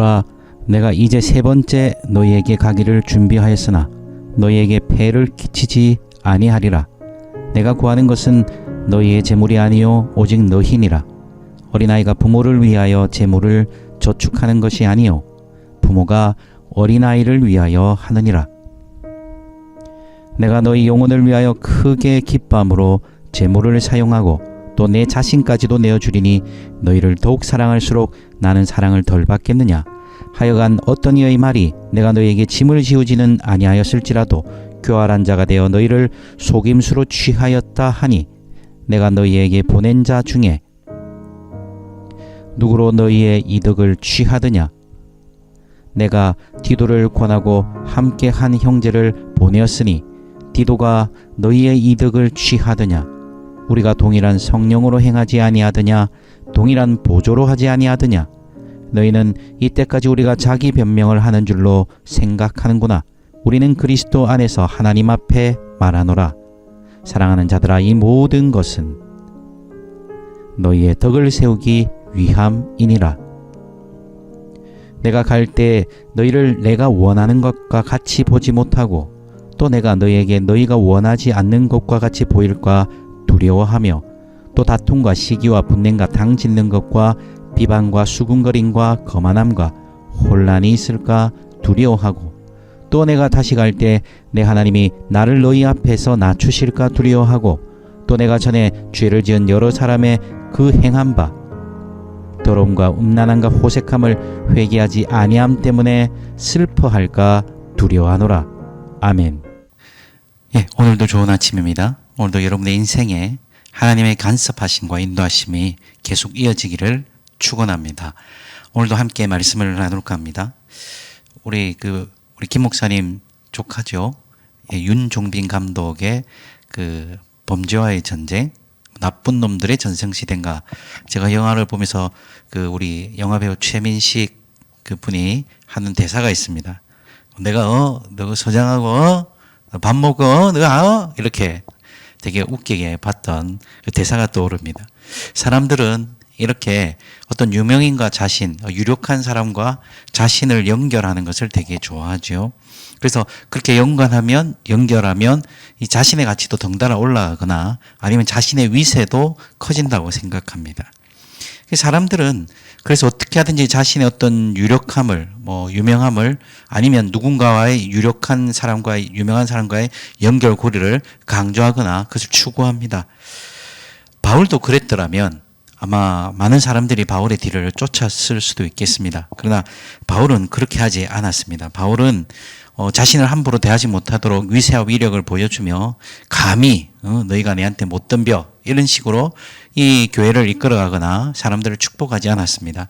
보라 내가 이제 세 번째 너희에게 가기를 준비하였으나 너희에게 폐를 끼치지 아니하리라. 내가 구하는 것은 너희의 재물이 아니요 오직 너희니라. 어린아이가 부모를 위하여 재물을 저축하는 것이 아니요 부모가 어린아이를 위하여 하느니라. 내가 너희 영혼을 위하여 크게 기뻐함으로 재물을 사용하고 또 내 자신까지도 내어 주리니 너희를 더욱 사랑할수록 나는 사랑을 덜 받겠느냐 하여간 어떤 이의 말이 내가 너희에게 짐을 지우지는 아니하였을지라도 교활한 자가 되어 너희를 속임수로 취하였다 하니 내가 너희에게 보낸 자 중에 누구로 너희의 이득을 취하느냐? 내가 디도를 권하고 함께 한 형제를 보내었으니 디도가 너희의 이득을 취하느냐? 우리가 동일한 성령으로 행하지 아니하느냐? 동일한 보조로 하지 아니하느냐 너희는 이때까지 우리가 자기 변명을 하는 줄로 생각하는구나. 우리는 그리스도 안에서 하나님 앞에 말하노라. 사랑하는 자들아 이 모든 것은 너희의 덕을 세우기 위함이니라. 내가 갈 때 너희를 내가 원하는 것과 같이 보지 못하고 또 내가 너희에게 너희가 원하지 않는 것과 같이 보일까 두려워하며 또 다툼과 시기와 분냄과 당 짓는 것과 비방과 수군거림과 거만함과 혼란이 있을까 두려워하고 또 내가 다시 갈 때 내 하나님이 나를 너희 앞에서 낮추실까 두려워하고 또 내가 전에 죄를 지은 여러 사람의 그 행한 바 더러움과 음란함과 호색함을 회개하지 아니함 때문에 슬퍼할까 두려워하노라. 아멘. 예, 오늘도 좋은 아침입니다. 오늘도 여러분의 인생에 하나님의 간섭하심과 인도하심이 계속 이어지기를 축원합니다. 오늘도 함께 말씀을 나눌까 합니다. 우리 그 우리 김 목사님 조카죠. 예, 윤종빈 감독의 그 범죄와의 전쟁, 나쁜 놈들의 전성시대인가. 제가 영화를 보면서 그 우리 영화 배우 최민식 그 분이 하는 대사가 있습니다. 내가 어, 너 서장하고 어, 밥 먹어, 너가 어, 이렇게 되게 웃기게 봤던 그 대사가 떠오릅니다. 사람들은 이렇게 어떤 유명인과 자신, 유력한 사람과 자신을 연결하는 것을 되게 좋아하죠. 그래서 그렇게 연관하면, 연결하면 이 자신의 가치도 덩달아 올라가거나 아니면 자신의 위세도 커진다고 생각합니다. 사람들은 그래서 어떻게 하든지 자신의 어떤 유력함을, 뭐, 유명함을 아니면 누군가와의 유력한 사람과의, 유명한 사람과의 연결고리를 강조하거나 그것을 추구합니다. 바울도 그랬더라면 아마 많은 사람들이 바울의 뒤를 쫓았을 수도 있겠습니다. 그러나 바울은 그렇게 하지 않았습니다. 바울은 어, 자신을 함부로 대하지 못하도록 위세와 위력을 보여주며 감히 어, 너희가 내한테 못 덤벼 이런 식으로 이 교회를 이끌어가거나 사람들을 축복하지 않았습니다.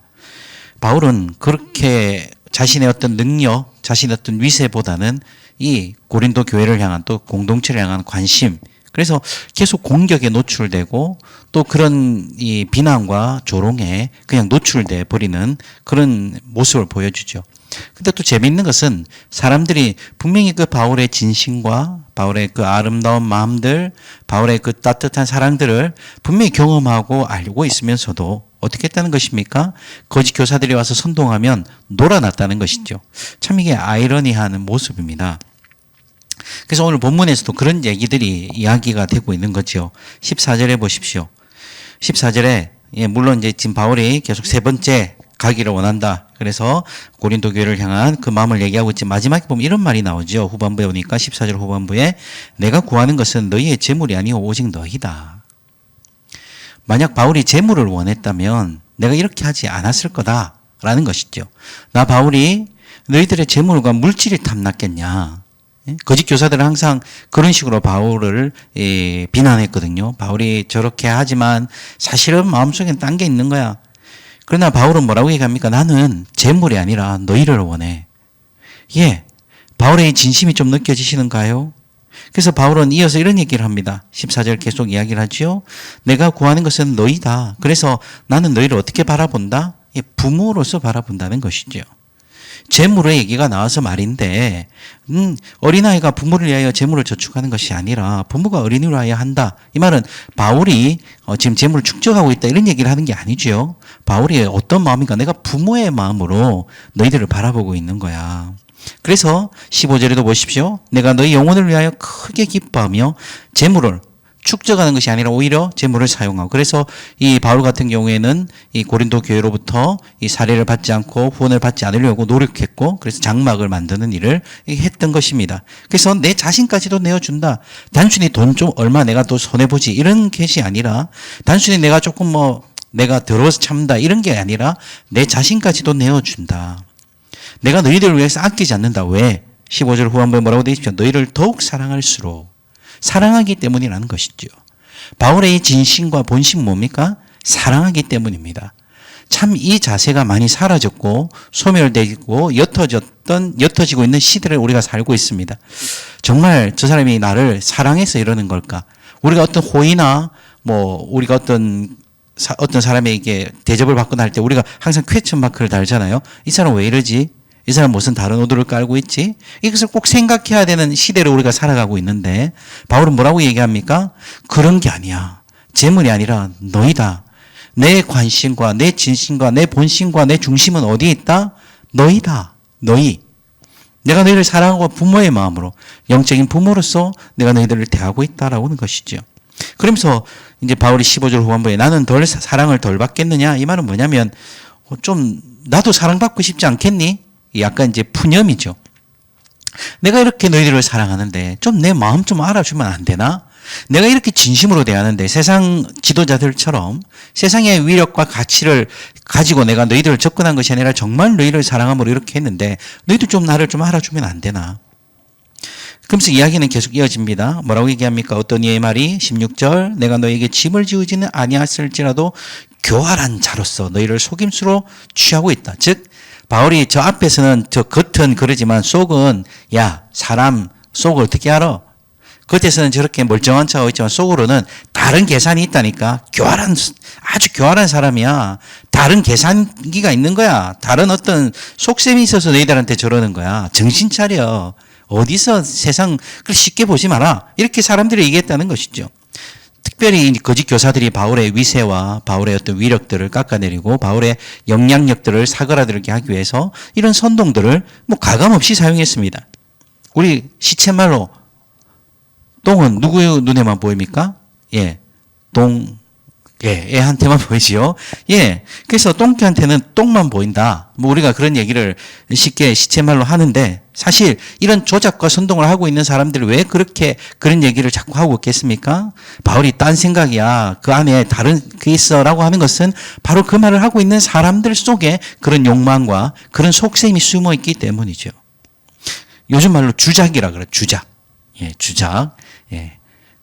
바울은 그렇게 자신의 어떤 능력, 자신의 어떤 위세보다는 이 고린도 교회를 향한 또 공동체를 향한 관심, 그래서 계속 공격에 노출되고 또 그런 이 비난과 조롱에 그냥 노출돼 버리는 그런 모습을 보여주죠. 근데 또 재미있는 것은 사람들이 분명히 그 바울의 진심과 바울의 그 아름다운 마음들, 바울의 그 따뜻한 사랑들을 분명히 경험하고 알고 있으면서도 어떻게 했다는 것입니까? 거짓 교사들이 와서 선동하면 놀아났다는 것이죠. 참 이게 아이러니한 모습입니다. 그래서 오늘 본문에서도 그런 얘기들이 이야기가 되고 있는 거죠. 14절에 보십시오. 14절에 예, 물론 이제 지금 바울이 계속 세 번째 가기를 원한다. 그래서 고린도 교회를 향한 그 마음을 얘기하고 있지 마지막에 보면 이런 말이 나오죠. 후반부에 오니까 14절 후반부에 내가 구하는 것은 너희의 재물이 아니오 오직 너희다. 만약 바울이 재물을 원했다면 내가 이렇게 하지 않았을 거다라는 것이죠. 나 바울이 너희들의 재물과 물질이 탐났겠냐? 예? 거짓 교사들은 항상 그런 식으로 바울을 예, 비난했거든요. 바울이 저렇게 하지만 사실은 마음속엔 딴 게 있는 거야. 그러나 바울은 뭐라고 얘기합니까? 나는 재물이 아니라 너희를 원해. 예. 바울의 진심이 좀 느껴지시는가요? 그래서 바울은 이어서 이런 얘기를 합니다. 14절 계속 이야기를 하지요. 내가 구하는 것은 너희다. 그래서 나는 너희를 어떻게 바라본다? 예, 부모로서 바라본다는 것이죠. 재물의 얘기가 나와서 말인데, 음, 어린아이가 부모를 위하여 재물을 저축하는 것이 아니라 부모가 어린이를 위하여 한다. 이 말은 바울이 어, 지금 재물을 축적하고 있다. 이런 얘기를 하는 게 아니죠. 바울이 어떤 마음인가? 내가 부모의 마음으로 너희들을 바라보고 있는 거야. 그래서 15절에도 보십시오. 내가 너희 영혼을 위하여 크게 기뻐하며 재물을 축적하는 것이 아니라 오히려 재물을 사용하고 그래서 이 바울 같은 경우에는 이 고린도 교회로부터 이 사례를 받지 않고 후원을 받지 않으려고 노력했고 그래서 장막을 만드는 일을 했던 것입니다. 그래서 내 자신까지도 내어준다. 단순히 돈 좀 얼마 내가 또 손해 보지 이런 것이 아니라 단순히 내가 조금 뭐 내가 더러워서 참다 이런 게 아니라 내 자신까지도 내어준다. 내가 너희들을 위해서 아끼지 않는다. 왜? 15절 후반부에 뭐라고 되어 있죠? 너희를 더욱 사랑할수록 사랑하기 때문이라는 것이죠. 바울의 이 진심과 본심 뭡니까? 사랑하기 때문입니다. 참 이 자세가 많이 사라졌고 소멸되고 옅어졌던 옅어지고 있는 시대를 우리가 살고 있습니다. 정말 저 사람이 나를 사랑해서 이러는 걸까? 우리가 어떤 호의나 뭐 우리가 어떤 사, 어떤 사람에게 대접을 받거나 할 때 우리가 항상 퀘천 마크를 달잖아요. 이 사람 왜 이러지? 이 사람 무슨 다른 옷을 깔고 있지? 이것을 꼭 생각해야 되는 시대를 우리가 살아가고 있는데 바울은 뭐라고 얘기합니까? 그런 게 아니야. 재물이 아니라 너희다. 내 관심과 내 진심과 내 본심과 내 중심은 어디에 있다? 너희다. 너희. 내가 너희를 사랑하고 부모의 마음으로 영적인 부모로서 내가 너희들을 대하고 있다라고 하는 것이죠. 그러면서 이제 바울이 15절 후반부에 나는 덜 사랑을 덜 받겠느냐 이 말은 뭐냐면 어, 좀 나도 사랑받고 싶지 않겠니? 약간 이제 푸념이죠. 내가 이렇게 너희들을 사랑하는데 좀 내 마음 좀 알아주면 안 되나? 내가 이렇게 진심으로 대하는데 세상 지도자들처럼 세상의 위력과 가치를 가지고 내가 너희들을 접근한 것이 아니라 정말 너희를 사랑함으로 이렇게 했는데 너희도 좀 나를 좀 알아주면 안 되나? 그러면서 이야기는 계속 이어집니다. 뭐라고 얘기합니까? 어떤 이의 말이 16절 내가 너에게 짐을 지우지는 아니했을지라도 교활한 자로서 너희를 속임수로 취하고 있다. 즉 바울이 저 앞에서는 저 겉은 그러지만 속은 야 사람 속을 어떻게 알아? 겉에서는 저렇게 멀쩡한 척하고 있지만 속으로는 다른 계산이 있다니까. 교활한 아주 교활한 사람이야. 다른 계산기가 있는 거야. 다른 어떤 속셈이 있어서 너희들한테 저러는 거야. 정신 차려. 어디서 세상 그 쉽게 보지 마라. 이렇게 사람들이 얘기했다는 것이죠 특별히 거짓 교사들이 바울의 위세와 바울의 어떤 위력들을 깎아내리고 바울의 영향력들을 사그라들게 하기 위해서 이런 선동들을 뭐 가감 없이 사용했습니다. 우리 시쳇말로 똥은 누구의 눈에만 보입니까? 예. 똥, 예, 애한테만 보이지요. 예. 그래서 똥개한테는 똥만 보인다. 뭐 우리가 그런 얘기를 쉽게 시체말로 하는데 사실 이런 조작과 선동을 하고 있는 사람들이 왜 그렇게 그런 얘기를 자꾸 하고 있겠습니까? 바울이 딴 생각이야. 그 안에 다른 게 있어라고 하는 것은 바로 그 말을 하고 있는 사람들 속에 그런 욕망과 그런 속셈이 숨어 있기 때문이죠. 요즘 말로 주작이라 그래. 주작. 예, 주작. 예.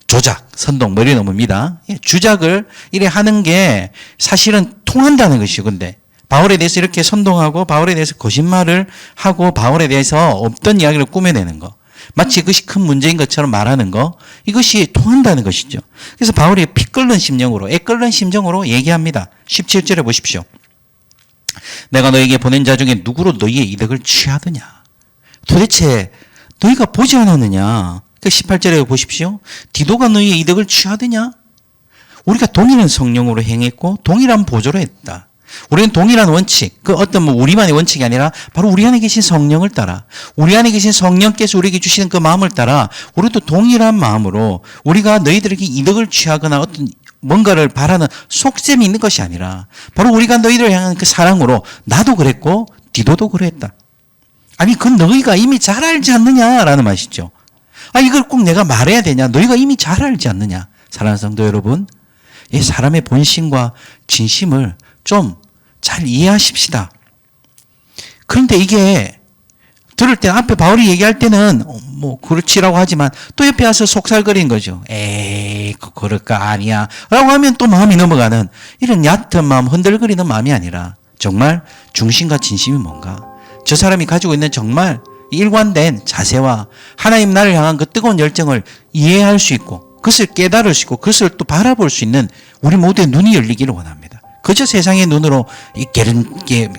조작, 선동, 머리 넘습니다. 예, 주작을 이래 하는 게 사실은 통한다는 것이죠. 근데 바울에 대해서 이렇게 선동하고 바울에 대해서 거짓말을 하고 바울에 대해서 없던 이야기를 꾸며내는 거. 마치 그것이 큰 문제인 것처럼 말하는 거. 이것이 통한다는 것이죠. 그래서 바울이 피 끓는 심정으로, 애 끓는 심정으로 얘기합니다. 17절에 보십시오. 내가 너에게 보낸 자 중에 누구로 너희의 이득을 취하느냐. 도대체 너희가 보지 않았느냐. 그 18절에 보십시오. 디도가 너희의 이득을 취하느냐? 우리가 동일한 성령으로 행했고 동일한 보조로 했다. 우리는 동일한 원칙, 그 어떤 뭐 우리만의 원칙이 아니라 바로 우리 안에 계신 성령을 따라, 우리 안에 계신 성령께서 우리에게 주시는 그 마음을 따라 우리도 동일한 마음으로 우리가 너희들에게 이득을 취하거나 어떤 뭔가를 바라는 속셈이 있는 것이 아니라 바로 우리가 너희들을 향한 그 사랑으로 나도 그랬고 디도도 그랬다. 아니, 그 너희가 이미 잘 알지 않느냐라는 말이죠. 아, 이걸 꼭 내가 말해야 되냐? 너희가 이미 잘 알지 않느냐? 사랑하는 성도 여러분, 이 사람의 본심과 진심을 좀 잘 이해하십시다. 그런데 이게 들을 때 앞에 바울이 얘기할 때는 뭐 그렇지라고 하지만 또 옆에 와서 속살거리는 거죠. 에이, 그 그럴까 아니야. 라고 하면 또 마음이 넘어가는 이런 얕은 마음, 흔들거리는 마음이 아니라 정말 중심과 진심이 뭔가 저 사람이 가지고 있는 정말 일관된 자세와 하나님 나를 향한 그 뜨거운 열정을 이해할 수 있고 그것을 깨달을 수 있고 그것을 또 바라볼 수 있는 우리 모두의 눈이 열리기를 원합니다. 그저 세상의 눈으로 이 게으른, 게,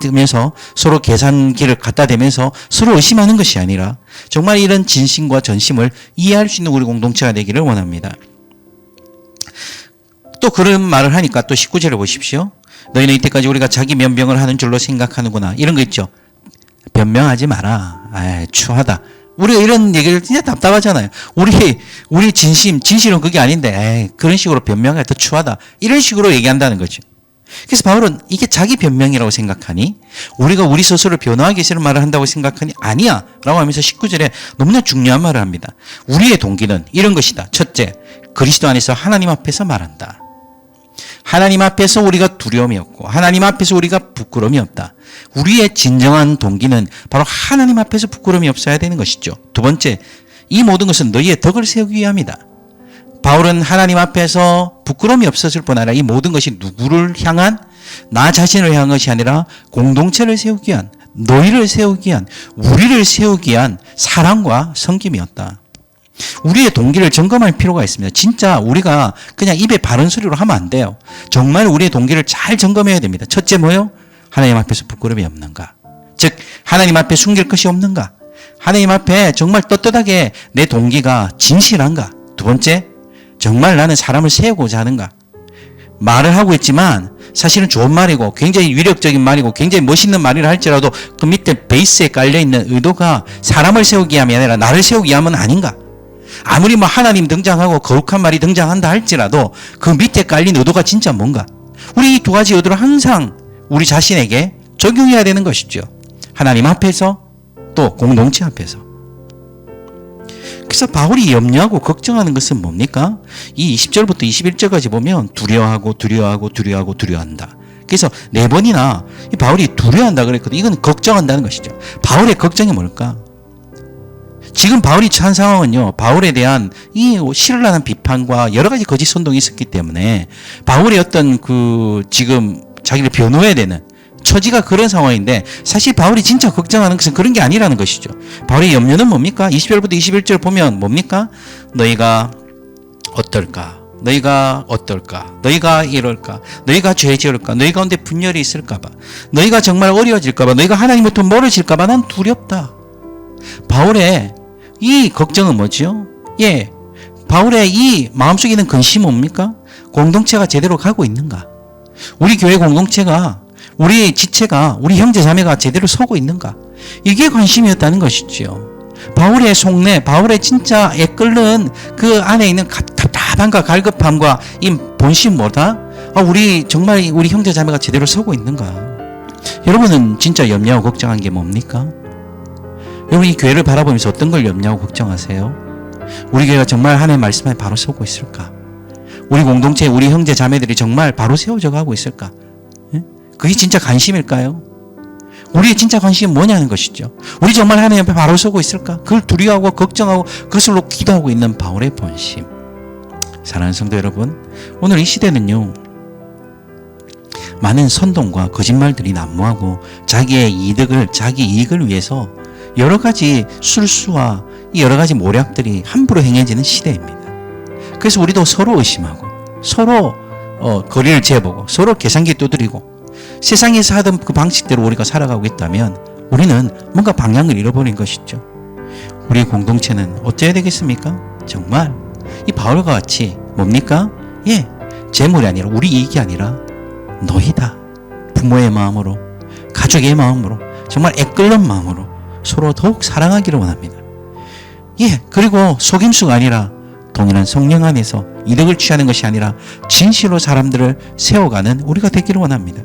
뜨면서 서로 계산기를 갖다 대면서 서로 의심하는 것이 아니라 정말 이런 진심과 전심을 이해할 수 있는 우리 공동체가 되기를 원합니다. 또 그런 말을 하니까 또 19절을 보십시오. 너희는 이때까지 우리가 자기 면병을 하는 줄로 생각하는구나. 이런 거 있죠. 변명하지 마라. 아, 추하다. 우리가 이런 얘기를 진짜 답답하잖아요. 우리 우리 진심 진실은 그게 아닌데 에이, 그런 식으로 변명하기 더 추하다. 이런 식으로 얘기한다는 거죠. 그래서 바울은 이게 자기 변명이라고 생각하니 우리가 우리 스스로를 변호하기 위해서 말을 한다고 생각하니 아니야 라고 하면서 19절에 너무나 중요한 말을 합니다. 우리의 동기는 이런 것이다. 첫째, 그리스도 안에서 하나님 앞에서 말한다. 하나님 앞에서 우리가 두려움이 없고 하나님 앞에서 우리가 부끄러움이 없다. 우리의 진정한 동기는 바로 하나님 앞에서 부끄러움이 없어야 되는 것이죠. 두 번째, 이 모든 것은 너희의 덕을 세우기 위함이다. 바울은 하나님 앞에서 부끄러움이 없었을 뿐 아니라 이 모든 것이 누구를 향한 나 자신을 향한 것이 아니라 공동체를 세우기 위한 너희를 세우기 위한 우리를 세우기 위한 사랑과 섬김이었다. 우리의 동기를 점검할 필요가 있습니다. 진짜 우리가 그냥 입에 바른 소리로 하면 안 돼요. 정말 우리의 동기를 잘 점검해야 됩니다. 첫째 뭐요? 하나님 앞에서 부끄러움이 없는가? 즉 하나님 앞에 숨길 것이 없는가? 하나님 앞에 정말 떳떳하게 내 동기가 진실한가? 두 번째, 정말 나는 사람을 세우고자 하는가? 말을 하고 있지만 사실은 좋은 말이고 굉장히 위력적인 말이고 굉장히 멋있는 말이라 할지라도 그 밑에 베이스에 깔려 있는 의도가 사람을 세우기 위함이 아니라 나를 세우기 위함은 아닌가? 아무리 뭐 하나님 등장하고 거룩한 말이 등장한다 할지라도 그 밑에 깔린 의도가 진짜 뭔가? 우리 이 두 가지 의도를 항상 우리 자신에게 적용해야 되는 것이죠. 하나님 앞에서 또 공동체 앞에서. 그래서 바울이 염려하고 걱정하는 것은 뭡니까? 이 20절부터 21절까지 보면 두려워하고 두려워하고 두려워하고 두려워한다. 그래서 네 번이나 이 바울이 두려워한다 그랬거든. 이건 걱정한다는 것이죠. 바울의 걱정이 뭘까? 지금 바울이 처한 상황은요, 바울에 대한 이 실을라는 비판과 여러 가지 거짓 선동이 있었기 때문에 바울의 어떤 그 지금 자기를 변호해야 되는 처지가 그런 상황인데 사실 바울이 진짜 걱정하는 것은 그런 게 아니라는 것이죠. 바울의 염려는 뭡니까? 20절부터 21절 보면 뭡니까? 너희가 어떨까? 너희가 어떨까? 너희가 이럴까? 너희가 죄 지을까? 너희 가운데 분열이 있을까봐? 너희가 정말 어려워질까봐? 너희가 하나님부터 멀어질까봐? 난 두렵다. 바울의 이 걱정은 뭐지요? 예. 바울의 이 마음속에 있는 근심은 뭡니까? 공동체가 제대로 가고 있는가? 우리 교회 공동체가 우리 지체가 우리 형제 자매가 제대로 서고 있는가? 이게 관심이었다는 것이지요. 바울의 속내, 바울의 진짜 애끓는 그 안에 있는 답답함과 갈급함과 이 본심 뭐다? 아, 우리 정말 우리 형제 자매가 제대로 서고 있는가? 여러분은 진짜 염려하고 걱정한 게 뭡니까? 여러분 이 교회를 바라보면서 어떤 걸 염려하고 걱정하세요? 우리 교회가 정말 하나님의 말씀에 바로 서고 있을까? 우리 공동체, 우리 형제 자매들이 정말 바로 세워져 가고 있을까? 그게 진짜 관심일까요? 우리의 진짜 관심이 뭐냐는 것이죠. 우리 정말 하나님 앞에 바로 서고 있을까? 그걸 두려워하고 걱정하고 그것으로 기도하고 있는 바울의 본심. 사랑하는 성도 여러분, 오늘 이 시대는요, 많은 선동과 거짓말들이 난무하고 자기의 이득을, 자기 이익을 위해서 여러 가지 술수와 여러 가지 모략들이 함부로 행해지는 시대입니다. 그래서 우리도 서로 의심하고 서로 어, 거리를 재보고 서로 계산기 두드리고 세상에서 하던 그 방식대로 우리가 살아가고 있다면 우리는 뭔가 방향을 잃어버린 것이죠. 우리 공동체는 어째야 되겠습니까? 정말 이 바울과 같이 뭡니까? 예, 재물이 아니라 우리 이익이 아니라 너희다. 부모의 마음으로 가족의 마음으로 정말 애끓는 마음으로 서로 더욱 사랑하기를 원합니다. 예, 그리고 속임수가 아니라 동일한 성령 안에서 이득을 취하는 것이 아니라 진실로 사람들을 세워가는 우리가 되기를 원합니다.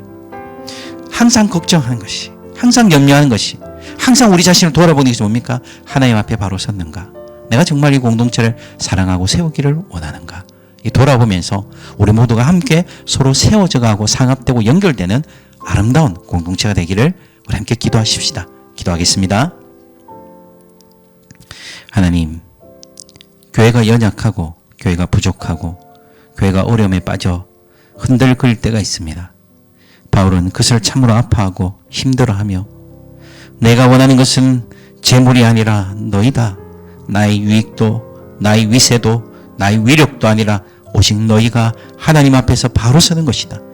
항상 걱정하는 것이, 항상 염려하는 것이, 항상 우리 자신을 돌아보는 것이 뭡니까? 하나님 앞에 바로 섰는가? 내가 정말 이 공동체를 사랑하고 세우기를 원하는가? 이 돌아보면서 우리 모두가 함께 서로 세워져 가고 상합되고 연결되는 아름다운 공동체가 되기를 우리 함께 기도하십시다. 기도하겠습니다. 하나님, 교회가 연약하고 교회가 부족하고 교회가 어려움에 빠져 흔들거릴 때가 있습니다. 바울은 그것을 참으로 아파하고 힘들어하며 내가 원하는 것은 재물이 아니라 너희다. 나의 유익도 나의 위세도 나의 위력도 아니라 오직 너희가 하나님 앞에서 바로 서는 것이다.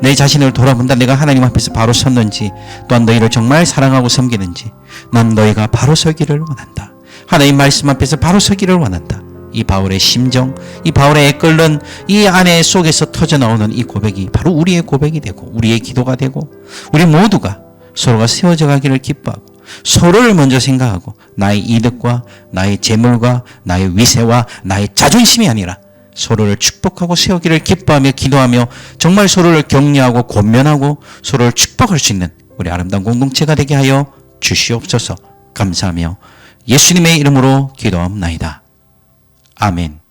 내 자신을 돌아본다. 내가 하나님 앞에서 바로 섰는지, 또한 너희를 정말 사랑하고 섬기는지, 난 너희가 바로 서기를 원한다. 하나님 말씀 앞에서 바로 서기를 원한다. 이 바울의 심정, 이 바울의 애끓는 이 안에 속에서 터져 나오는 이 고백이 바로 우리의 고백이 되고, 우리의 기도가 되고, 우리 모두가 서로가 세워져 가기를 기뻐하고, 서로를 먼저 생각하고, 나의 이득과 나의 재물과 나의 위세와 나의 자존심이 아니라, 서로를 축복하고 세우기를 기뻐하며 기도하며 정말 서로를 격려하고 권면하고 서로를 축복할 수 있는 우리 아름다운 공동체가 되게 하여 주시옵소서 감사하며 예수님의 이름으로 기도합나이다. 아멘.